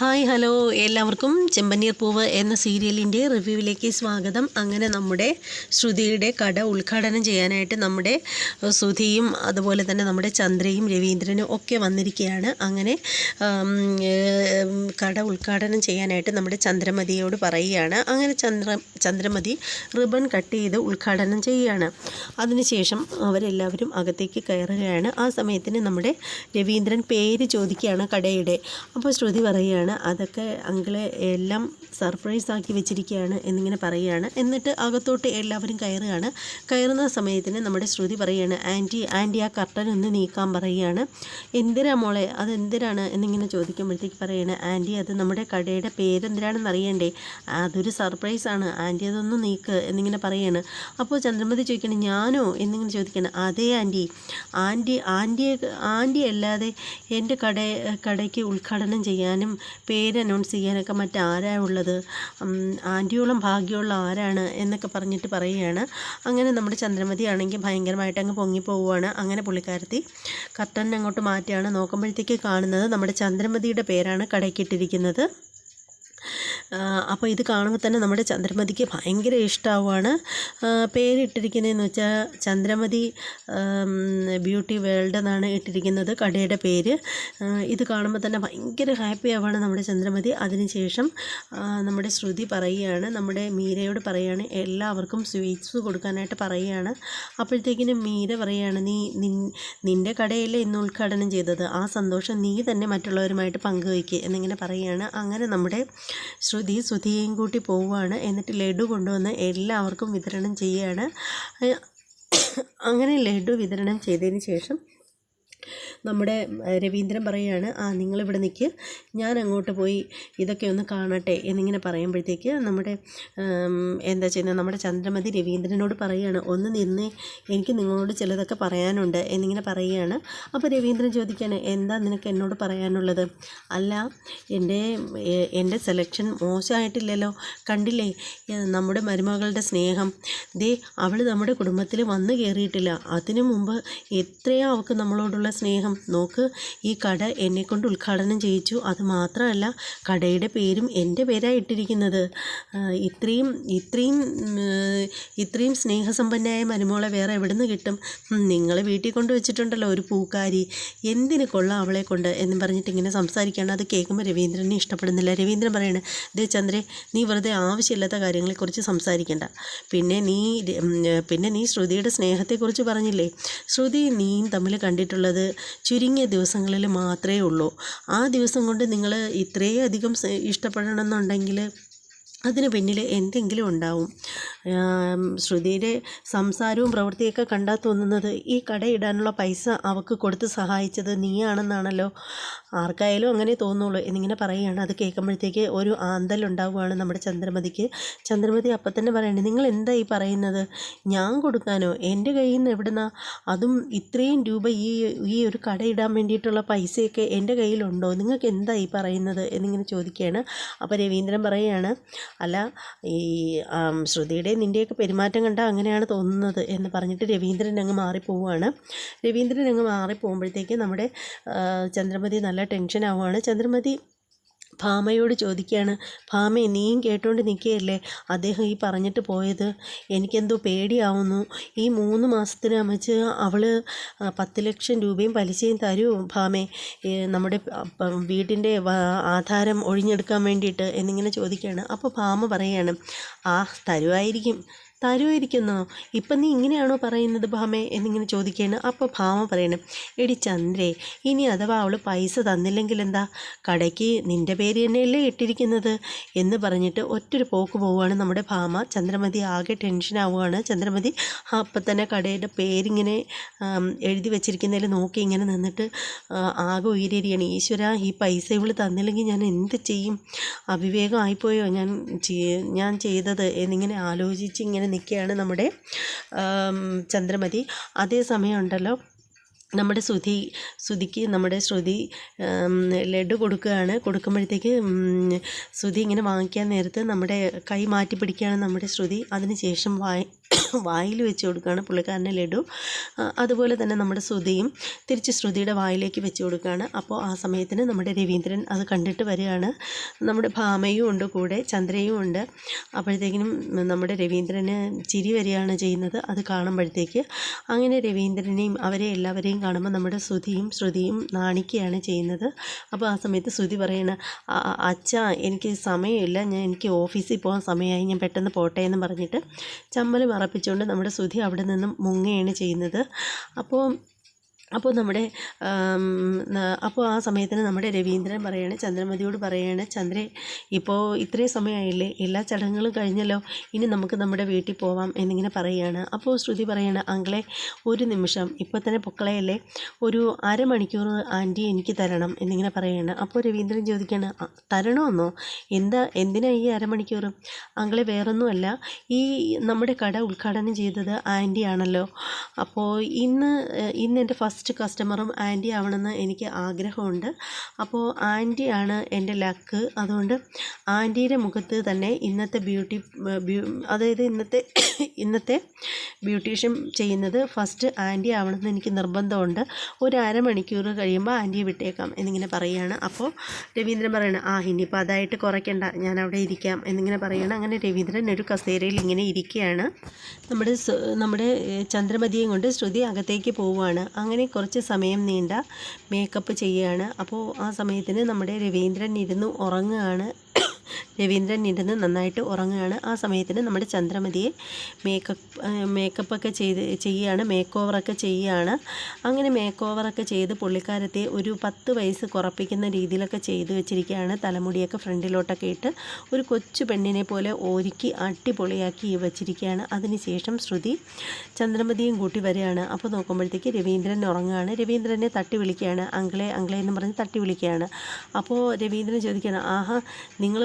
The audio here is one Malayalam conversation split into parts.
Hi hello. എല്ലാവർക്കും ചെമ്പന്നീർ പൂവ് എന്ന സീരിയലിന്റെ റിവ്യൂവിലേക്ക് സ്വാഗതം. അങ്ങനെ നമ്മുടെ ശ്രുതിയുടെ കട ഉദ്ഘാടനം ചെയ്യാനായിട്ട് നമ്മുടെ ശ്രുതിയും അതുപോലെ തന്നെ നമ്മുടെ ചന്ദ്രയും രവീന്ദ്രനും ഒക്കെ വന്നിരിക്കുകയാണ്. അങ്ങനെ കട ഉദ്ഘാടനം ചെയ്യാനായിട്ട് നമ്മുടെ ചന്ദ്രമതിയോട് പറയുകയാണ്. അങ്ങനെ ചന്ദ്ര ചന്ദ്രമതി റിബൺ കട്ട് ചെയ്ത് ഉദ്ഘാടനം ചെയ്യുകയാണ്. അതിനുശേഷം അവരെല്ലാവരും അകത്തേക്ക് കയറുകയാണ്. ആ സമയത്തിന് നമ്മുടെ രവീന്ദ്രൻ പേര് ചോദിക്കുകയാണ് കടയുടെ. അപ്പോൾ ശ്രുതി പറയുകയാണ് അതൊക്കെ അങ്കിളെ എല്ലാം സർപ്രൈസ് ആക്കി വെച്ചിരിക്കുകയാണ് എന്നിങ്ങനെ പറയുകയാണ്. എന്നിട്ട് അകത്തോട്ട് എല്ലാവരും കയറുകയാണ്. കയറുന്ന സമയത്തിന് നമ്മുടെ ശ്രുതി പറയുകയാണ് ആന്റി ആന്റി ആ കർട്ടൻ ഒന്ന് നീക്കാൻ പറയുകയാണ്. എന്തിനാ മോളെ? അത് എന്തിനാണ്? എന്നിങ്ങനെ ചോദിക്കുമ്പോഴത്തേക്ക് പറയുകയാണ് ആന്റി അത് നമ്മുടെ കടയുടെ പേരെന്തിനാണെന്ന് അറിയണ്ടേ? അതൊരു സർപ്രൈസ് ആണ്. ആന്റി അതൊന്ന് നീക്ക്. എന്നിങ്ങനെ പറയുകയാണ്. അപ്പോൾ ചന്ദ്രമതി ചോദിക്കണം ഞാനോ? എന്നിങ്ങനെ ചോദിക്കണം അതേ ആന്റി. ആന്റി ആന്റിയെ ആന്റി അല്ലാതെ എന്റെ കട കടയ്ക്ക് ഉദ്ഘാടനം ചെയ്യാനും പേര് അനൗൺസ് ചെയ്യാനൊക്കെ മറ്റാരാ ഉള്ളത്? ആന്റിയോളം ഭാഗ്യമുള്ള ആരാണ് എന്നൊക്കെ പറഞ്ഞിട്ട് പറയുകയാണ്. അങ്ങനെ നമ്മുടെ ചന്ദ്രമതി ആണെങ്കിൽ ഭയങ്കരമായിട്ട് അങ്ങ് പൊങ്ങി പോവുകയാണ്. അങ്ങനെ പുള്ളിക്കാരത്തി കർട്ടൻ അങ്ങോട്ട് മാറ്റിയാണ് നോക്കുമ്പോഴത്തേക്ക് കാണുന്നത് നമ്മുടെ ചന്ദ്രമതിയുടെ പേരാണ് കടയ്ക്കിട്ടിരിക്കുന്നത്. അപ്പോൾ ഇത് കാണുമ്പോൾ തന്നെ നമ്മുടെ ചന്ദ്രമതിക്ക് ഭയങ്കര ഇഷ്ടമാവുകയാണ് പേരിട്ടിരിക്കുന്നതെന്ന് വെച്ചാൽ ചന്ദ്രമതി ബ്യൂട്ടി വേൾഡ് എന്നാണ് ഇട്ടിരിക്കുന്നത് കടയുടെ പേര്. ഇത് കാണുമ്പോൾ തന്നെ ഭയങ്കര ഹാപ്പി ആവുകയാണ് നമ്മുടെ ചന്ദ്രമതി. അതിനുശേഷം നമ്മുടെ ശ്രുതി പറയുകയാണ് നമ്മുടെ മീരയോട് പറയുകയാണ് എല്ലാവർക്കും സ്വീറ്റ്സ് കൊടുക്കാനായിട്ട് പറയുകയാണ്. അപ്പോഴത്തേക്കിനും മീര പറയുകയാണ് നീ നി നിന്റെ കടയല്ലേ ഇന്ന് ഉദ്ഘാടനം ചെയ്തത്? ആ സന്തോഷം നീ തന്നെ മറ്റുള്ളവരുമായിട്ട് പങ്കുവയ്ക്കുക എന്നിങ്ങനെ പറയുകയാണ്. അങ്ങനെ നമ്മുടെ ശ്രുതി ശ്രുതിയെയും കൂട്ടി പോവുകയാണ്. എന്നിട്ട് ലഡു കൊണ്ടുവന്ന് എല്ലാവർക്കും വിതരണം ചെയ്യുകയാണ്. അങ്ങനെ ലഡു വിതരണം ചെയ്തതിന് ശേഷം നമ്മുടെ രവീന്ദ്രൻ പറയുകയാണ് ആ നിങ്ങളിവിടെ നിൽക്ക് ഞാൻ അങ്ങോട്ട് പോയി ഇതൊക്കെ ഒന്ന് കാണട്ടെ എന്നിങ്ങനെ പറയുമ്പോഴത്തേക്ക് നമ്മുടെ എന്താ ചെയ്യുന്നത് നമ്മുടെ ചന്ദ്രമതി രവീന്ദ്രനോട് പറയുകയാണ് ഒന്ന് നിന്നേ എനിക്ക് നിങ്ങളോട് ചിലതൊക്കെ പറയാനുണ്ട് എന്നിങ്ങനെ പറയുകയാണ്. അപ്പോൾ രവീന്ദ്രൻ ചോദിക്കുകയാണ് എന്താ നിനക്ക് എന്നോട് പറയാനുള്ളത്? അല്ല എന്റെ എന്റെ സെലക്ഷൻ മോശമായിട്ടില്ലല്ലോ. കണ്ടില്ലേ നമ്മുടെ മരുമകളുടെ സ്നേഹം. ദേ അവൾ നമ്മുടെ കുടുംബത്തിൽ വന്നു കയറിയിട്ടില്ല. അതിനു മുമ്പ് എത്രയോ അവൾക്ക് നമ്മളോടുള്ള സ്നേഹം. നോക്ക് ഈ കട എന്നെക്കൊണ്ട് ഉദ്ഘാടനം ചെയ്യിച്ചു. അത് മാത്രമല്ല കടയുടെ പേരും എന്റെ പേരാണ് ഇട്ടിരിക്കുന്നത്. ഇത്രയും ഇത്രയും ഇത്രയും സ്നേഹസമ്പന്നയായ മരുമോളെ വേറെ എവിടെ നിന്ന് കിട്ടും നിങ്ങൾ വീട്ടിൽ കൊണ്ട് വെച്ചിട്ടുണ്ടല്ലോ ഒരു പൂക്കാരി. എന്തിന് കൊള്ളാം അവളെ കൊണ്ട്? എന്നും പറഞ്ഞിട്ട് ഇങ്ങനെ സംസാരിക്കുകയാണ്. അത് കേൾക്കുമ്പോൾ രവീന്ദ്രനെ ഇഷ്ടപ്പെടുന്നില്ല. രവീന്ദ്രൻ പറയണേ ദേ ചന്ദ്രേ നീ വെറുതെ ആവശ്യമില്ലാത്ത കാര്യങ്ങളെക്കുറിച്ച് സംസാരിക്കണ്ട. പിന്നെ നീ പിന്നെ നീ ശ്രുതിയുടെ സ്നേഹത്തെക്കുറിച്ച് പറഞ്ഞില്ലേ? ശ്രുതി നീയും തമ്മിൽ കണ്ടിട്ടുള്ളത് ചുരുങ്ങിയ ദിവസങ്ങളിൽ മാത്രമേ ഉള്ളൂ. ആ ദിവസം കൊണ്ട് നിങ്ങൾ ഇത്രയും അധികം ഇഷ്ടപ്പെടണമെന്നുണ്ടെങ്കിൽ അതിന് പിന്നിൽ എന്തെങ്കിലും ഉണ്ടാവും. ശ്രുതിയുടെ സംസാരവും പ്രവൃത്തിയൊക്കെ കണ്ടാൽ തോന്നുന്നത് ഈ കടയിടാനുള്ള പൈസ അവൾക്ക് കൊടുത്ത് സഹായിച്ചത് നീയാണെന്നാണല്ലോ. ആർക്കായാലും അങ്ങനെ തോന്നുള്ളൂ. എന്നിങ്ങനെ പറയുകയാണ്. അത് കേൾക്കുമ്പോഴത്തേക്ക് ഒരു ആന്തൽ ഉണ്ടാവുകയാണ് നമ്മുടെ ചന്ദ്രമതിക്ക്. ചന്ദ്രമതി അപ്പം തന്നെ പറയണേ നിങ്ങൾ എന്താ ഈ പറയുന്നത്? ഞാൻ കൊടുക്കാനോ? എന്റെ കയ്യിൽ നിന്ന് എവിടുന്ന? അതും ഇത്രയും രൂപ ഈ ഈ ഒരു കട ഇടാൻ വേണ്ടിയിട്ടുള്ള പൈസയൊക്കെ എന്റെ കയ്യിലുണ്ടോ? നിങ്ങൾക്ക് എന്താ ഈ പറയുന്നത്? എന്നിങ്ങനെ ചോദിക്കുകയാണ്. അപ്പോൾ രവീന്ദ്രൻ പറയുകയാണ് അല്ല ഈ ശ്രുതിയുടെ നിന്റെയൊക്കെ പെരുമാറ്റം കണ്ടാൽ അങ്ങനെയാണ് തോന്നുന്നത് എന്ന് പറഞ്ഞിട്ട് രവീന്ദ്രൻ അങ്ങ് മാറിപ്പോവുകയാണ് രവീന്ദ്രൻ അങ്ങ് മാറിപ്പോകുമ്പോഴത്തേക്ക് നമ്മുടെ ചന്ദ്രമതി നല്ല ടെൻഷൻ ആവുകയാണ് ചന്ദ്രമതി ഭാമയോട് ചോദിക്കുകയാണ് ഭാമയെ നീയും കേട്ടോണ്ട് നിൽക്കുകയല്ലേ അദ്ദേഹം ഈ പറഞ്ഞിട്ട് പോയത് എനിക്കെന്തോ പേടിയാവുന്നു. ഈ മൂന്ന് മാസത്തിന് അമ്മച്ച് അവൾ പത്ത് ലക്ഷം രൂപയും പലിശയും തരൂ ഭാമേ. നമ്മുടെ വീടിന്റെ ആധാരം ഒഴിഞ്ഞെടുക്കാൻ വേണ്ടിയിട്ട് എന്നിങ്ങനെ ചോദിക്കുകയാണ്. അപ്പോൾ ഭാമ പറയുകയാണ് ആ തരുമായിരിക്കും തരുമായിരിക്കുന്നോ. ഇപ്പം നീ ഇങ്ങനെയാണോ പറയുന്നത് ഭാമേ? എന്നിങ്ങനെ ചോദിക്കുകയാണ്. അപ്പോൾ ഭാമ പറയണം എടി ചന്ദ്രേ ഇനി അഥവാ അവൾ പൈസ തന്നില്ലെങ്കിൽ എന്താ? കടയ്ക്ക് നിന്റെ പേര് തന്നെയല്ലേ ഇട്ടിരിക്കുന്നത്? എന്ന് പറഞ്ഞിട്ട് ഒറ്റൊരു പോക്ക് പോവുകയാണ് നമ്മുടെ ഭാമ. ചന്ദ്രമതി ആകെ ടെൻഷനാവുകയാണ് ചന്ദ്രമതി അപ്പം തന്നെ കടയുടെ പേരിങ്ങനെ എഴുതി വെച്ചിരിക്കുന്നതിൽ നോക്കി ഇങ്ങനെ നിന്നിട്ട് ആകെ ഉയരിയാണ് ഈശ്വര ഈ പൈസ ഇവൾ തന്നില്ലെങ്കിൽ ഞാൻ എന്ത് ചെയ്യും? അവിവേകം ആയിപ്പോയോ ഞാൻ ഞാൻ ചെയ്തത്? എന്നിങ്ങനെ ആലോചിച്ച് ഇങ്ങനെ നിൽക്കുകയാണ് നമ്മുടെ ചന്ദ്രമതി. അതേ സമയം ഉണ്ടല്ലോ നമ്മുടെ ശ്രുതി ശ്രുതിക്ക് നമ്മുടെ ശ്രുതി ലഡു കൊടുക്കുകയാണ്. കൊടുക്കുമ്പോഴത്തേക്ക് ശ്രുതി ഇങ്ങനെ വാങ്ങിക്കാൻ നേരത്ത് നമ്മുടെ കൈ മാറ്റി പിടിക്കുകയാണ് നമ്മുടെ ശ്രുതി. അതിനുശേഷം വായ വായിൽ വെച്ച് കൊടുക്കുകയാണ് പുള്ളിക്കാരന്റെ ലഡു. അതുപോലെ തന്നെ നമ്മുടെ ശ്രുതിയും തിരിച്ച് ശ്രുതിയുടെ വായിലേക്ക് വെച്ച് കൊടുക്കുകയാണ്. അപ്പോൾ ആ സമയത്തിന് നമ്മുടെ രവീന്ദ്രൻ അത് കണ്ടിട്ട് വരികയാണ്. നമ്മുടെ ഭാമയും ഉണ്ട് കൂടെ ചന്ദ്രയും ഉണ്ട്. അപ്പോഴത്തേക്കിനും നമ്മുടെ രവീന്ദ്രന് ചിരി വരികയാണ് ചെയ്യുന്നത്. അത് കാണുമ്പോഴത്തേക്ക് അങ്ങനെ രവീന്ദ്രനെയും അവരെ എല്ലാവരെയും കാണുമ്പോൾ നമ്മുടെ ശ്രുതിയും ശ്രുതിയും നാണിക്കുകയാണ് ചെയ്യുന്നത്. അപ്പോൾ ആ സമയത്ത് ശ്രുതി പറയണ അച്ഛ എനിക്ക് സമയമില്ല. ഞാൻ എനിക്ക് ഓഫീസിൽ പോകാൻ സമയമായി. ഞാൻ പെട്ടെന്ന് പോട്ടെ എന്ന് പറഞ്ഞിട്ട് ചമ്മൽ മറപ്പിച്ചുകൊണ്ട് നമ്മുടെ ശ്രുതി അവിടെ നിന്നും മുങ്ങുകയാണ് ചെയ്യുന്നത്. അപ്പോൾ അപ്പോൾ നമ്മുടെ അപ്പോൾ ആ സമയത്തിന് നമ്മുടെ രവീന്ദ്രൻ പറയാണ് ചന്ദ്രമതിയോട് പറയാണ് ചന്ദ്രേ ഇപ്പോൾ ഇത്രയും സമയമായില്ലേ എല്ലാ ചടങ്ങുകളും കഴിഞ്ഞല്ലോ. ഇനി നമുക്ക് നമ്മുടെ വീട്ടിൽ പോവാം എന്നിങ്ങനെ പറയുകയാണ് അപ്പോൾ ശ്രുതി പറയാണ് അങ്കിളെ ഒരു നിമിഷം. ഇപ്പോൾ തന്നെ പൊക്കളയല്ലേ? ഒരു അരമണിക്കൂർ ആന്റി എനിക്ക് തരണം എന്നിങ്ങനെ പറയുകയാണ് അപ്പോൾ രവീന്ദ്രൻ ചോദിക്കുകയാണ് "അ, തരണമെന്നോ എന്താ എന്തിനാ ഈ അരമണിക്കൂർ? അങ്കിളെ വേറൊന്നുമല്ല. ഈ നമ്മുടെ കട ഉദ്ഘാടനം ചെയ്തത് ആന്റി ആണല്ലോ അപ്പോൾ ഇന്ന് ഇന്ന് എന്റെ ഫസ്റ്റ് കസ്റ്റമറും ആന്റി ആവണമെന്ന് എനിക്ക് ആഗ്രഹമുണ്ട്. അപ്പോൾ ആണ് എന്റെ ലക്ക്. അതുകൊണ്ട് ആന്റിയുടെ മുഖത്ത് തന്നെ ഇന്നത്തെ ബ്യൂട്ടി അതായത് ഇന്നത്തെ ഇന്നത്തെ ബ്യൂട്ടീഷ്യൻ ചെയ്യുന്നത് ഫസ്റ്റ് ആന്റി ആവണമെന്ന് എനിക്ക് നിർബന്ധമുണ്ട്. ഒരു അരമണിക്കൂർ കഴിയുമ്പോൾ ആന്റിയെ വിട്ടേക്കാം എന്നിങ്ങനെ പറയുകയാണ്. അപ്പോൾ രവീന്ദ്രൻ പറയണം ആ ഇനിയിപ്പോൾ അതായിട്ട് കുറയ്ക്കണ്ട. ഞാൻ അവിടെ ഇരിക്കാം. എന്നിങ്ങനെ പറയുകയാണ്. അങ്ങനെ രവീന്ദ്രൻ ഒരു കസേരയിൽ ഇങ്ങനെ ഇരിക്കുകയാണ്. നമ്മുടെ നമ്മുടെ ചന്ദ്രമതിയെയും ചന്ദ്രമതിയും കൊണ്ട് ശ്രുതി അകത്തേക്ക് പോവുകയാണ്. അങ്ങനെ കുറച്ച് സമയം നീണ്ട മേക്കപ്പ് ചെയ്യുകയാണ്. അപ്പോൾ ആ സമയത്തിന് നമ്മുടെ രവീന്ദ്രൻ ഇരുന്ന് ഉറങ്ങുകയാണ്. രവീന്ദ്രൻ ഇരുന്ന് നന്നായിട്ട് ഉറങ്ങുകയാണ്. ആ സമയത്തിന് നമ്മുടെ ചന്ദ്രമതിയെ മേക്കപ്പ് മേക്കപ്പൊക്കെ ചെയ്ത് ചെയ്യുകയാണ് മേക്ക് ഓവറൊക്കെ ചെയ്യുകയാണ് അങ്ങനെ മേക്ക് ഓവറൊക്കെ ചെയ്ത് പുള്ളിക്കാരത്തെ ഒരു പത്ത് വയസ്സ് കുറപ്പിക്കുന്ന രീതിയിലൊക്കെ ചെയ്ത് വെച്ചിരിക്കുകയാണ്. തലമുടിയൊക്കെ ഫ്രണ്ടിലോട്ടൊക്കെ ഇട്ട് ഒരു കൊച്ചു പെണ്ണിനെ പോലെ ഒരുക്കി അടിപൊളിയാക്കി വെച്ചിരിക്കുകയാണ്. അതിനുശേഷം ശ്രുതി ചന്ദ്രമതിയും കൂട്ടി വരികയാണ്. അപ്പോൾ നോക്കുമ്പോഴത്തേക്ക് രവീന്ദ്രൻ ഉറങ്ങുകയാണ്. രവീന്ദ്രനെ തട്ടി വിളിക്കുകയാണ്. അങ്കിളെ അങ്കിളെ എന്ന് പറഞ്ഞ് തട്ടി വിളിക്കുകയാണ്. അപ്പോൾ രവീന്ദ്രൻ ചോദിക്കുകയാണ് ആഹാ നിങ്ങൾ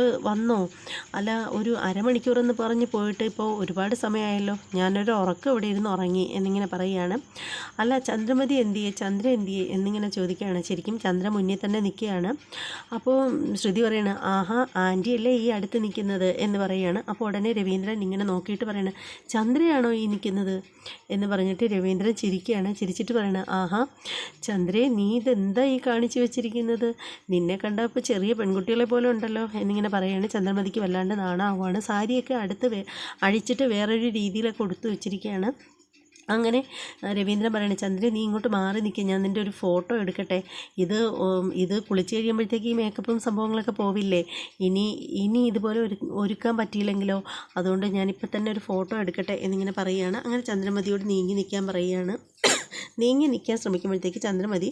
അല്ല ഒരു അരമണിക്കൂർ എന്ന് പറഞ്ഞ് പോയിട്ട് ഇപ്പോൾ ഒരുപാട് സമയമായല്ലോ. ഞാനൊരു ഉറക്കം ഇവിടെ ഇരുന്ന് ഉറങ്ങി എന്നിങ്ങനെ പറയുകയാണ്. അല്ല ചന്ദ്രമതി എന്തിയെ ചന്ദ്ര എന്തിയെ എന്നിങ്ങനെ ചോദിക്കുകയാണ്. ശരിക്കും ചന്ദ്ര മുന്നിൽ തന്നെ നിൽക്കുകയാണ്. അപ്പോൾ ശ്രുതി പറയാണ് ആഹാ ആന്റി അല്ലേ ഈ അടുത്ത് നിൽക്കുന്നത്? എന്ന് പറയുകയാണ്. അപ്പോൾ ഉടനെ രവീന്ദ്രൻ ഇങ്ങനെ നോക്കിയിട്ട് പറയണ ചന്ദ്രയാണോ ഈ നിൽക്കുന്നത്? എന്ന് പറഞ്ഞിട്ട് രവീന്ദ്രൻ ചിരിക്കുകയാണ്. ചിരിച്ചിട്ട് പറയണ ആഹാ ചന്ദ്രേ നീ ഇതെന്താ ഈ കാണിച്ചു വെച്ചിരിക്കുന്നത്? നിന്നെ കണ്ടപ്പോൾ ചെറിയ പെൺകുട്ടികളെ പോലെ ഉണ്ടല്ലോ. എന്നിങ്ങനെ പറയുകയാണ് ചന്ദ്രമതിക്ക് വല്ലാണ്ട് നാണാവുകയാണ്. സാരിയൊക്കെ അടുത്ത് അഴിച്ചിട്ട് വേറൊരു രീതിയിലൊക്കെ കൊടുത്തു വെച്ചിരിക്കുകയാണ്. അങ്ങനെ രവീന്ദ്രൻ പറയണേ ചന്ദ്രൻ നീ ഇങ്ങോട്ട് മാറി നിൽക്കുക ഞാൻ നിന്റെ ഒരു ഫോട്ടോ എടുക്കട്ടെ. ഇത് ഇത് കുളിച്ച് കഴിയുമ്പോഴത്തേക്ക് ഈ മേക്കപ്പും സംഭവങ്ങളൊക്കെ പോവില്ലേ? ഇനി ഇനി ഇതുപോലെ ഒരു ഒരുക്കാൻ പറ്റിയില്ലെങ്കിലോ? അതുകൊണ്ട് ഞാനിപ്പോൾ തന്നെ ഒരു ഫോട്ടോ എടുക്കട്ടെ എന്നിങ്ങനെ പറയുകയാണ് അങ്ങനെ ചന്ദ്രമതിയോട് നീങ്ങി നിൽക്കാൻ പറയുകയാണ്. നീങ്ങി നിൽക്കാൻ ശ്രമിക്കുമ്പോഴത്തേക്ക് ചന്ദ്രമതി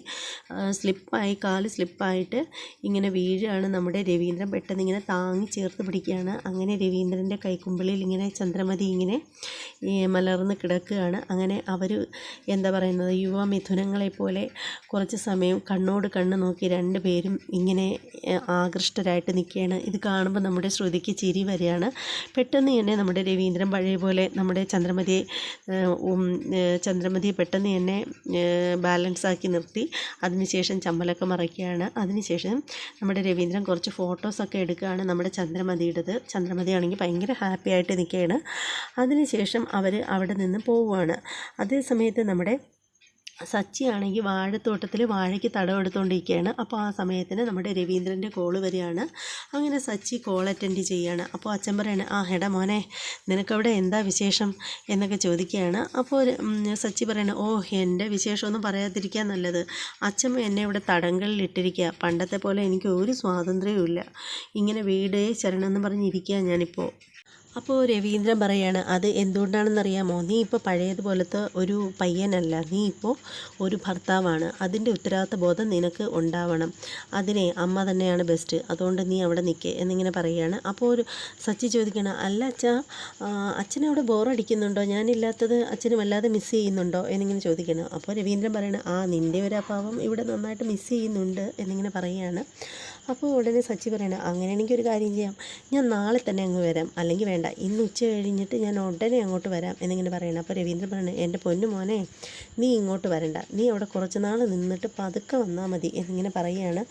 സ്ലിപ്പായി കാൽ സ്ലിപ്പായിട്ട് ഇങ്ങനെ വീഴുകയാണ് നമ്മുടെ രവീന്ദ്രൻ. പെട്ടെന്ന് ഇങ്ങനെ താങ്ങി ചേർത്ത് പിടിക്കുകയാണ്. അങ്ങനെ രവീന്ദ്രന്റെ കൈക്കുമ്പിളിൽ ഇങ്ങനെ ചന്ദ്രമതി ഇങ്ങനെ മലർന്ന് കിടക്കുകയാണ്. അങ്ങനെ അവർ എന്താ പറയുന്നത് യുവ മിഥുനങ്ങളെപ്പോലെ കുറച്ച് സമയം കണ്ണോട് കണ്ണ് നോക്കി രണ്ട് പേരും ഇങ്ങനെ ആകൃഷ്ടരായിട്ട് നിൽക്കുകയാണ്. ഇത് കാണുമ്പോൾ നമ്മുടെ ശ്രുതിക്ക് ചിരി വരികയാണ്. പെട്ടെന്ന് തന്നെ നമ്മുടെ രവീന്ദ്രൻ പഴയ പോലെ നമ്മുടെ ചന്ദ്രമതിയെ ചന്ദ്രമതിയെ പെട്ടെന്ന് തന്നെ ബാലൻസ് ആക്കി നിർത്തി. അതിനുശേഷം ചമ്മലൊക്കെ മറയ്ക്കുകയാണ് അതിനുശേഷം നമ്മുടെ രവീന്ദ്രൻ കുറച്ച് ഫോട്ടോസൊക്കെ എടുക്കുകയാണ് നമ്മുടെ ചന്ദ്രമതിയുടേത്. ചന്ദ്രമതിയാണെങ്കിൽ ഭയങ്കര ഹാപ്പി ആയിട്ട് നിൽക്കുകയാണ്. അതിനുശേഷം അവർ അവിടെ നിന്ന് പോവുകയാണ്. അതേ സമയത്ത് നമ്മുടെ സച്ചിയാണെങ്കിൽ വാഴത്തോട്ടത്തിൽ വാഴയ്ക്ക് തടം എടുത്തുകൊണ്ടിരിക്കുകയാണ്. അപ്പോൾ ആ സമയത്തിന് നമ്മുടെ രവീന്ദ്രന്റെ കോൾ വരികയാണ്. അങ്ങനെ സച്ചി കോൾ അറ്റൻഡ് ചെയ്യുകയാണ്. അപ്പോൾ അച്ഛൻ പറയാണ് ആ എടാ മോനെ നിനക്കവിടെ എന്താ വിശേഷം? എന്നൊക്കെ ചോദിക്കുകയാണ്. അപ്പോൾ സച്ചി പറയുന്നത് ഓ എന്റെ വിശേഷമൊന്നും പറയാതിരിക്കാൻ നല്ലത്. അച്ഛൻ എന്നെ ഇവിടെ തടങ്കലിൽ ഇട്ടിരിക്കുക പണ്ടത്തെ പോലെ എനിക്ക് ഒരു സ്വാതന്ത്ര്യവും ഇല്ല ഇങ്ങനെ വീട് ശരണം എന്ന് പറഞ്ഞിരിക്കുക ഞാനിപ്പോൾ. അപ്പോൾ രവീന്ദ്രൻ പറയാണ് അത് എന്തുകൊണ്ടാണെന്നറിയാമോ? നീ ഇപ്പോൾ പഴയതുപോലത്തെ ഒരു പയ്യനല്ല. നീ ഇപ്പോൾ ഒരു ഭർത്താവാണ്. അതിന്റെ ഉത്തരവാദിത്ത ബോധം നിനക്ക് ഉണ്ടാവണം. അതിനെ അമ്മ തന്നെയാണ് ബെസ്റ്റ്. അതുകൊണ്ട് നീ അവിടെ നിൽക്കുക എന്നിങ്ങനെ പറയുകയാണ്. അപ്പോൾ ഒരു സച്ചി ചോദിക്കണം അല്ല അച്ഛാ അച്ഛനവിടെ ബോറടിക്കുന്നുണ്ടോ? ഞാനില്ലാത്തത് അച്ഛനും വല്ലാതെ മിസ് ചെയ്യുന്നുണ്ടോ? എന്നിങ്ങനെ ചോദിക്കണം അപ്പോൾ രവീന്ദ്രൻ പറയണം ആ നിന്റെ ഒരു അഭാവം ഇവിടെ നന്നായിട്ട് മിസ് ചെയ്യുന്നുണ്ട് എന്നിങ്ങനെ പറയുകയാണ്. അപ്പോൾ ഉടനെ സച്ചി പറയണം അങ്ങനെയാണെങ്കിൽ ഒരു കാര്യം ചെയ്യാം. ഞാൻ നാളെ തന്നെ അങ്ങ് വരാം. അല്ലെങ്കിൽ വേണ്ട ഇന്ന് ഉച്ച കഴിഞ്ഞിട്ട് ഞാൻ ഉടനെ അങ്ങോട്ട് വരാം. എന്നിങ്ങനെ പറയണം. അപ്പോൾ രവീന്ദ്രൻ പറയണം എന്റെ പൊന്നു മോനെ നീ ഇങ്ങോട്ട് വരണ്ട. നീ അവിടെ കുറച്ച് നാൾ നിന്നിട്ട് പതുക്കെ വന്നാൽ മതി. എന്നിങ്ങനെ പറയുകയാണ്.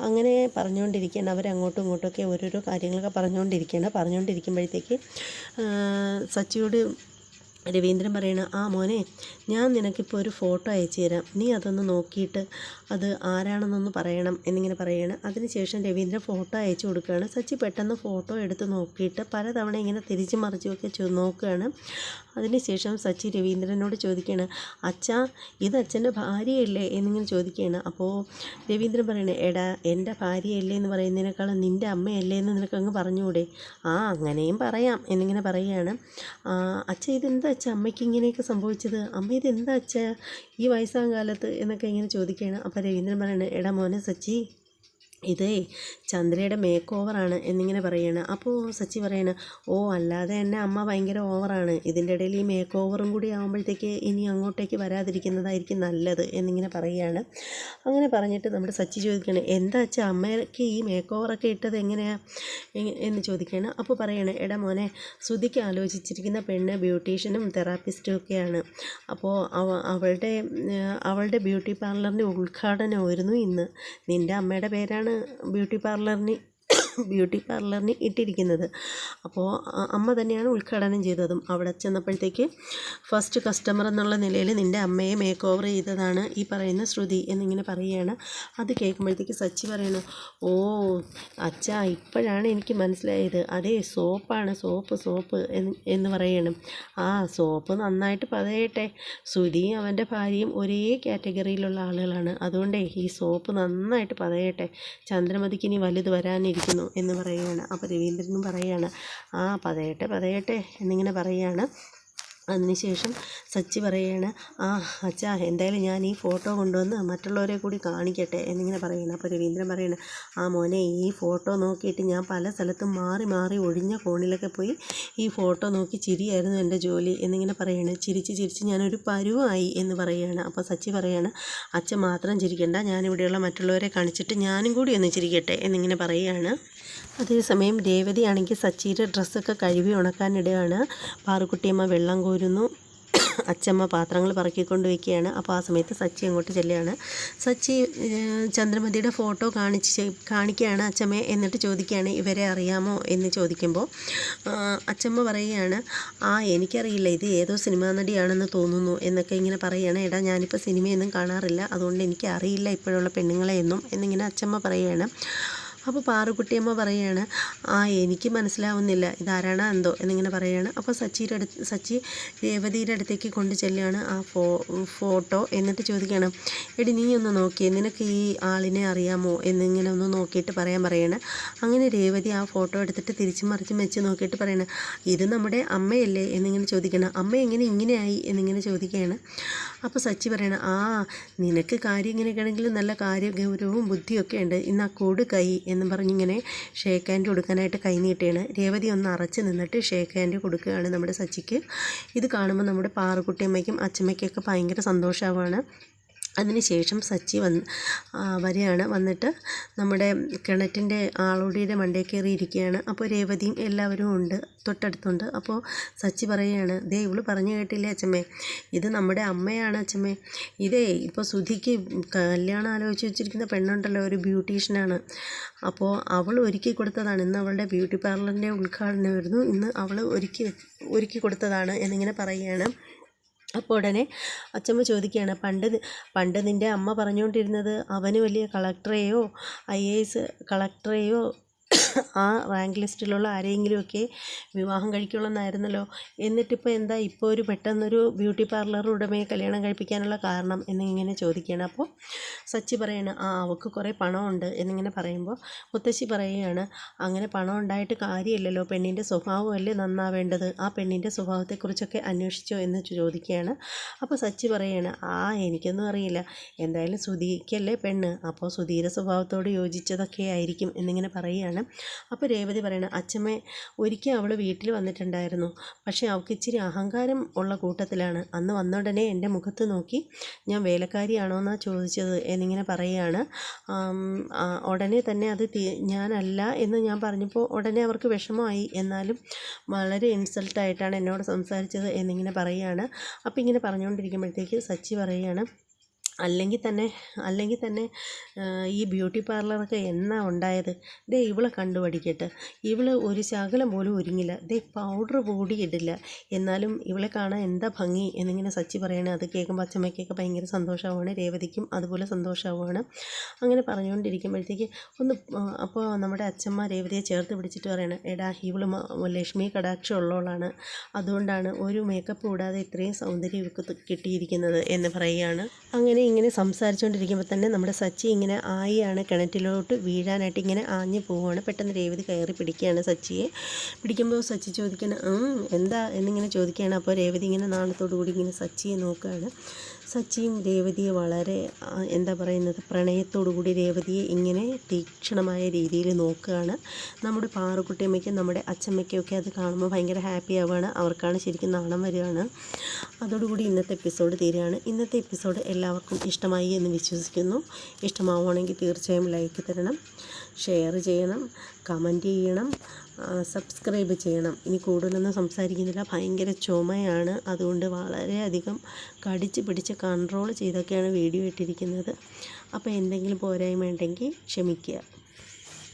അങ്ങനെ പറഞ്ഞുകൊണ്ടിരിക്കുകയാണ്. അവരങ്ങോട്ടും ഇങ്ങോട്ടുമൊക്കെ ഓരോരോ കാര്യങ്ങളൊക്കെ പറഞ്ഞുകൊണ്ടിരിക്കുകയാണ്. പറഞ്ഞുകൊണ്ടിരിക്കുമ്പോഴത്തേക്ക് സച്ചിയോട് രവീന്ദ്രൻ പറയണ ആ മോനെ ഞാൻ നിനക്കിപ്പോൾ ഒരു ഫോട്ടോ അയച്ചു തരാം. നീ അതൊന്ന് നോക്കിയിട്ട് അത് ആരാണെന്നൊന്ന് പറയണം എന്നിങ്ങനെ പറയാണ്. അതിനുശേഷം രവീന്ദ്രൻ ഫോട്ടോ അയച്ചു കൊടുക്കുകയാണ്. സച്ചി പെട്ടെന്ന് ഫോട്ടോ എടുത്ത് നോക്കിയിട്ട് പലതവണ ഇങ്ങനെ തിരിച്ചു മറിച്ചുമൊക്കെ നോക്കുകയാണ്. അതിനുശേഷം സച്ചി രവീന്ദ്രനോട് ചോദിക്കുകയാണ് അച്ഛാ ഇത് അച്ഛന്റെ ഭാര്യയല്ലേ? എന്നിങ്ങനെ ചോദിക്കുകയാണ്. അപ്പോൾ രവീന്ദ്രൻ പറയണേ എടാ എന്റെ ഭാര്യയല്ലേ എന്ന് പറയുന്നതിനേക്കാളും നിന്റെ അമ്മയല്ലേ എന്ന് നിനക്കങ്ങ് പറഞ്ഞുകൂടെ? ആ അങ്ങനെയും പറയാം എന്നിങ്ങനെ പറയുകയാണ് അച്ഛ ഇതെന്താ അച്ഛ അമ്മയ്ക്ക് ഇങ്ങനെയൊക്കെ സംഭവിച്ചത്? അമ്മ ഇത് എന്താ അച്ഛ? ഈ വയസ്സാം കാലത്ത് എന്നൊക്കെ ഇങ്ങനെ ചോദിക്കുകയാണ്. അപ്പോൾ രവീന്ദ്രൻ പറയണേ എടാ മോനെ സച്ചി ഇതേ ചന്ദ്രയുടെ മേക്ക് ഓവറാണ് എന്നിങ്ങനെ പറയുകയാണ് അപ്പോൾ സച്ചി പറയണ ഓ അല്ലാതെ തന്നെ അമ്മ ഭയങ്കര ഓവറാണ് ഇതിന്റെ ഇടയിൽ ഈ മേക്ക് ഓവറും കൂടി ആകുമ്പോഴത്തേക്ക് ഇനി അങ്ങോട്ടേക്ക് വരാതിരിക്കുന്നതായിരിക്കും നല്ലത് എന്നിങ്ങനെ പറയുകയാണ് അങ്ങനെ പറഞ്ഞിട്ട് നമ്മുടെ സച്ചി ചോദിക്കുകയാണ് എന്താ വെച്ചാൽ അമ്മയ്ക്ക് ഈ മേക്ക് ഓവറൊക്കെ ഇട്ടത് എങ്ങനെയാണ് എന്ന് ചോദിക്കുകയാണ്. അപ്പോൾ പറയണേ എടാ മോനെ ശ്രുതിക്ക് ആലോചിച്ചിരിക്കുന്ന പെണ്ണ് ബ്യൂട്ടീഷ്യനും തെറാപ്പിസ്റ്റും ഒക്കെയാണ്. അപ്പോൾ അവ അവളുടെ അവളുടെ ബ്യൂട്ടി പാർലറിന്റെ ഉദ്ഘാടനമായിരുന്നു ഇന്ന്. നിന്റെ അമ്മയുടെ പേരാണ് ബ്യൂട്ടി പാർലറിന് ബ്യൂട്ടി പാർലറിന് ഇട്ടിരിക്കുന്നത്. അപ്പോൾ അമ്മ തന്നെയാണ് ഉദ്ഘാടനം ചെയ്തതും. അവിടെ ചെന്നപ്പോഴത്തേക്ക് ഫസ്റ്റ് കസ്റ്റമർ എന്നുള്ള നിലയിൽ നിന്റെ അമ്മയെ മേക്ക് ഓവർ ചെയ്തതാണ് ഈ പറയുന്ന ശ്രുതി എന്നിങ്ങനെ പറയുകയാണ്. അത് കേൾക്കുമ്പോഴത്തേക്ക് സച്ചി പറയണു ഓ അച്ഛാ ഇപ്പോഴാണ് എനിക്ക് മനസ്സിലായത്. അതേ സോപ്പാണ് സോപ്പ് സോപ്പ് എന്ന് പറയണം. ആ സോപ്പ് നന്നായിട്ട് പതയട്ടെ. ശ്രുതിയും അവന്റെ ഭാര്യയും ഒരേ കാറ്റഗറിയിലുള്ള ആളുകളാണ്. അതുകൊണ്ടേ ഈ സോപ്പ് നന്നായിട്ട് പതയട്ടെ. ചന്ദ്രമതിക്ക് ഇനി വലുത് വരാനിരിക്കുന്നു. എന്ന് പറയുകയാണ്. അപ്പോൾ രവീന്ദ്രനും പറയുകയാണ് ആ പതയട്ടെ പതയട്ടെ എന്നിങ്ങനെ പറയുകയാണ് അതിനുശേഷം സച്ചി പറയുകയാണ് ആ അച്ഛാ എന്തായാലും ഞാൻ ഈ ഫോട്ടോ കൊണ്ടുവന്ന് മറ്റുള്ളവരെ കൂടി കാണിക്കട്ടെ എന്നിങ്ങനെ പറയുകയാണ് അപ്പോൾ രവീന്ദ്രൻ പറയുകയാണ് ആ മോനെ ഈ ഫോട്ടോ നോക്കിയിട്ട് ഞാൻ പല സ്ഥലത്തും മാറി മാറി ഒഴിഞ്ഞ കോണിലൊക്കെ പോയി ഈ ഫോട്ടോ നോക്കി ചിരിയായിരുന്നു എന്റെ ജോലി എന്നിങ്ങനെ പറയുകയാണ് ചിരിച്ച് ചിരിച്ച് ഞാനൊരു പരുവായി എന്ന് പറയുകയാണ് അപ്പോൾ സച്ചി പറയുകയാണ് അച്ഛൻ മാത്രം ചിരിക്കണ്ട ഞാനിവിടെയുള്ള മറ്റുള്ളവരെ കാണിച്ചിട്ട് ഞാനും കൂടി ഒന്ന് ചിരിക്കട്ടെ എന്നിങ്ങനെ പറയുകയാണ് അതേസമയം രേവതിയാണെങ്കിൽ സച്ചിയുടെ ഡ്രസ്സൊക്കെ കഴുകി ഉണക്കാനിടുകയാണ് പാറുക്കുട്ടിയമ്മ വെള്ളം കോരുന്നു അച്ചമ്മ പാത്രങ്ങൾ പറക്കിക്കൊണ്ട് വയ്ക്കുകയാണ് അപ്പോൾ ആ സമയത്ത് സച്ചി അങ്ങോട്ട് ചെല്ലുകയാണ്. സച്ചി ചന്ദ്രമതിയുടെ ഫോട്ടോ കാണിച്ച് കാണിക്കുകയാണ് അച്ചമ്മയെ എന്നിട്ട് ചോദിക്കുകയാണ് ഇവരെ അറിയാമോ? എന്ന് ചോദിക്കുമ്പോൾ അച്ചമ്മ പറയുകയാണ് ആ എനിക്കറിയില്ല. ഇത് ഏതോ സിനിമാ നടിയാണെന്ന് തോന്നുന്നു എന്നൊക്കെ ഇങ്ങനെ പറയുകയാണ്. എടാ ഞാനിപ്പോൾ സിനിമയൊന്നും കാണാറില്ല. അതുകൊണ്ട് എനിക്ക് അറിയില്ല ഇപ്പോഴുള്ള പെണ്ണുങ്ങളെയൊന്നും എന്നിങ്ങനെ അച്ചമ്മ പറയുകയാണ്. അപ്പോൾ പാറുക്കുട്ടിയമ്മ പറയുകയാണ് ആ എനിക്ക് മനസ്സിലാവുന്നില്ല. ഇതാരാണ് എന്തോ എന്നിങ്ങനെ പറയുകയാണ് അപ്പോൾ സച്ചിയുടെ അടുത്ത് സച്ചി രേവതിയുടെ അടുത്തേക്ക് കൊണ്ട് ചെല്ലുകയാണ് ആ ഫോ ഫോട്ടോ എന്നിട്ട് ചോദിക്കുകയാണ് എടി നീ ഒന്ന് നോക്കിയേ നിനക്ക് ഈ ആളിനെ അറിയാമോ? എന്നിങ്ങനെ ഒന്ന് നോക്കിയിട്ട് പറയാൻ പറയാണ്. അങ്ങനെ രേവതി ആ ഫോട്ടോ എടുത്തിട്ട് തിരിച്ചു മറിച്ചും വെച്ച് നോക്കിയിട്ട് പറയണം ഇത് നമ്മുടെ അമ്മയല്ലേ? എന്നിങ്ങനെ ചോദിക്കണം അമ്മ എങ്ങനെ ഇങ്ങനെയായി? എന്നിങ്ങനെ ചോദിക്കുകയാണ്. അപ്പോൾ സച്ചി പറയണം ആ നിനക്ക് കാര്യം ഇങ്ങനെയൊക്കെയാണെങ്കിലും നല്ല കാര്യ ഗൗരവവും ബുദ്ധിയൊക്കെ ഉണ്ട് ഇന്ന് ആ കൊടു കൈ എന്നും പറഞ്ഞിങ്ങനെ ഷേക്ക് ഹാൻഡ് കൊടുക്കാനായിട്ട് കൈ നീട്ടുകയാണ് രേവതി ഒന്ന് അറച്ച് നിന്നിട്ട് ഷേക്ക് ഹാൻഡ് കൊടുക്കുകയാണ് നമ്മുടെ സച്ചിക്ക്. ഇത് കാണുമ്പോൾ നമ്മുടെ പാറുക്കുട്ടിയമ്മയ്ക്കും അച്ചമ്മയ്ക്കൊക്കെ ഭയങ്കര സന്തോഷമാവാണ് അതിനുശേഷം സച്ചി വന്ന് വരെയാണ് വന്നിട്ട് നമ്മുടെ കിണറ്റിന്റെ ആളോടിയുടെ മണ്ടേ കയറി ഇരിക്കുകയാണ്. അപ്പോൾ രേവതിയും എല്ലാവരും ഉണ്ട് തൊട്ടടുത്തുണ്ട്. അപ്പോൾ സച്ചി പറയുകയാണ് ദേ ഇവൾ പറഞ്ഞു കേട്ടില്ലേ അച്ഛമ്മേ? ഇത് നമ്മുടെ അമ്മയാണ് അച്ഛമ്മേ. ഇതേ ഇപ്പോൾ സുധിക്ക് കല്യാണം ആലോചിച്ച് വെച്ചിരിക്കുന്ന പെണ്ണുണ്ടല്ലോ ഒരു ബ്യൂട്ടീഷ്യനാണ്. അപ്പോൾ അവൾ ഒരുക്കി കൊടുത്തതാണ്. ഇന്ന് അവളുടെ ബ്യൂട്ടി പാർലറിന്റെ ഉദ്ഘാടനമായിരുന്നു. ഇന്ന് അവൾ ഒരുക്കി ഒരുക്കി കൊടുത്തതാണ് എന്നിങ്ങനെ പറയുകയാണ്. അപ്പോൾ ഉടനെ അച്ചമ്മ ചോദിക്കുകയാണ് പണ്ട് പണ്ട് നിന്റെ അമ്മ പറഞ്ഞുകൊണ്ടിരുന്നത് അവന് വലിയ കളക്ടറെയോ ഐ എ എസ് കളക്ടറെയോ ആ റാങ്ക് ലിസ്റ്റിലുള്ള ആരെങ്കിലുമൊക്കെ വിവാഹം കഴിക്കുള്ളെന്നായിരുന്നല്ലോ. എന്നിട്ടിപ്പോൾ എന്താ ഇപ്പോൾ ഒരു പെട്ടെന്നൊരു ബ്യൂട്ടി പാർലർ ഉടമയെ കല്യാണം കഴിപ്പിക്കാനുള്ള കാരണം എന്നിങ്ങനെ ചോദിക്കുകയാണ്. അപ്പോൾ സച്ചി പറയാണ് ആ അവൾക്ക് കുറേ പണമുണ്ട് എന്നിങ്ങനെ പറയുമ്പോൾ മുത്തശ്ശി പറയുകയാണ് അങ്ങനെ പണം ഉണ്ടായിട്ട് കാര്യമില്ലല്ലോ. പെണ്ണിന്റെ സ്വഭാവമല്ലേ നന്നാവേണ്ടത്. ആ പെണ്ണിന്റെ സ്വഭാവത്തെക്കുറിച്ചൊക്കെ അന്വേഷിച്ചോ എന്ന് ചോദിക്കുകയാണ്. അപ്പോൾ സച്ചി പറയുകയാണ് ആ എനിക്കൊന്നും അറിയില്ല. എന്തായാലും സുധീക്കല്ലേ പെണ്ണ്. അപ്പോൾ സുധീര സ്വഭാവത്തോട് യോജിച്ചതൊക്കെ ആയിരിക്കും എന്നിങ്ങനെ പറയുകയാണ് അപ്പോൾ രേവതി പറയണം അച്ഛമ്മ ഒരിക്കൽ അവൾ വീട്ടിൽ വന്നിട്ടുണ്ടായിരുന്നു. പക്ഷേ അവൾക്ക് ഇച്ചിരി അഹങ്കാരം ഉള്ള കൂട്ടത്തിലാണ്. അന്ന് വന്ന ഉടനെ എന്റെ മുഖത്ത് നോക്കി ഞാൻ വേലക്കാരിയാണോ എന്നാണ് ചോദിച്ചത് എന്നിങ്ങനെ പറയുകയാണ്. ഉടനെ തന്നെ അത് ഞാനല്ല എന്ന് ഞാൻ പറഞ്ഞപ്പോൾ ഉടനെ അവർക്ക് വിഷമമായി. എന്നാലും വളരെ ഇൻസൾട്ടായിട്ടാണ് എന്നോട് സംസാരിച്ചത് എന്നിങ്ങനെ പറയുകയാണ്. അപ്പോൾ ഇങ്ങനെ പറഞ്ഞുകൊണ്ടിരിക്കുമ്പോഴത്തേക്ക് സച്ചി പറയുകയാണ് അല്ലെങ്കിൽ തന്നെ അല്ലെങ്കിൽ തന്നെ ഈ ബ്യൂട്ടി പാർലറൊക്കെ എന്നാ ഉണ്ടായത്? ദേ ഇവളെ കണ്ടു പഠിക്കട്ടെ ഇവൾ ഒരു ശകലം പോലും ഒരുങ്ങില്ല. ദേ പൗഡർ കൂടി ഇടില്ല. എന്നാലും ഇവളെ കാണാൻ എന്താ ഭംഗി എന്നിങ്ങനെ സച്ചി പറയണേ അത് കേൾക്കുമ്പോൾ അച്ചമ്മയ്ക്കൊക്കെ ഭയങ്കര സന്തോഷമാവുകയാണ് രേവതിക്കും അതുപോലെ സന്തോഷമാവുകയാണ്. അങ്ങനെ പറഞ്ഞുകൊണ്ടിരിക്കുമ്പോഴത്തേക്ക് ഒന്ന് അപ്പോൾ നമ്മുടെ അച്ഛമ്മ രേവതിയെ ചേർത്ത് പിടിച്ചിട്ട് പറയണം എടാ ഇവൾ ലക്ഷ്മി കടാക്ഷം ഉള്ളവളാണ്. അതുകൊണ്ടാണ് ഒരു മേക്കപ്പ് കൂടാതെ ഇത്രയും സൗന്ദര്യം ഇവർക്ക് കിട്ടിയിരിക്കുന്നത് എന്ന് പറയുകയാണ്. അങ്ങനെ ഇങ്ങനെ സംസാരിച്ചുകൊണ്ടിരിക്കുമ്പോൾ തന്നെ നമ്മുടെ സച്ചി ഇങ്ങനെ ആയിയാണ് കിണറ്റിലോട്ട് വീഴാനായിട്ട് ഇങ്ങനെ ആഞ്ഞു പോവുകയാണ് പെട്ടെന്ന് രേവതി കയറി പിടിക്കുകയാണ് സച്ചിയെ. പിടിക്കുമ്പോൾ സച്ചി ചോദിക്കണം "ഉം, എന്താ? എന്നിങ്ങനെ ചോദിക്കുകയാണ്. അപ്പോൾ രേവതി ഇങ്ങനെ നാണത്തോടു കൂടി ഇങ്ങനെ സച്ചിയെ നോക്കുകയാണ്. സച്ചിയും രേവതിയെ വളരെ എന്താ പറയുന്നത് പ്രണയത്തോടു കൂടി രേവതിയെ ഇങ്ങനെ തീക്ഷണമായ രീതിയിൽ നോക്കുകയാണ്. നമ്മുടെ പാറുക്കുട്ടിയമ്മയ്ക്കും നമ്മുടെ അച്ഛമ്മയ്ക്കൊക്കെ അത് കാണുമ്പോൾ ഭയങ്കര ഹാപ്പി ആവുകയാണ്. അവർക്കാണ് ശരിക്കും നാണം വരികയാണ്. അതോടുകൂടി ഇന്നത്തെ എപ്പിസോഡ് തീരുകയാണ്. ഇന്നത്തെ എപ്പിസോഡ് എല്ലാവർക്കും ഇഷ്ടമായി എന്ന് വിശ്വസിക്കുന്നു. ഇഷ്ടമാവുകയാണെങ്കിൽ തീർച്ചയായും ലൈക്ക് തരണം ഷെയർ ചെയ്യണം കമന്റ് ചെയ്യണം. സബ്സ്ക്രൈബ് ചെയ്യണം. ഇനി കൂടുതലൊന്നും സംസാരിക്കുന്നില്ല. ഭയങ്കര ചുമയാണ്. അതുകൊണ്ട് വളരെയധികം കടിച്ച് പിടിച്ച് കൺട്രോൾ ചെയ്തൊക്കെയാണ് വീഡിയോ ഇട്ടിരിക്കുന്നത്. അപ്പോൾ എന്തെങ്കിലും പോരായ്മ ഉണ്ടെങ്കിൽ ക്ഷമിക്കുക.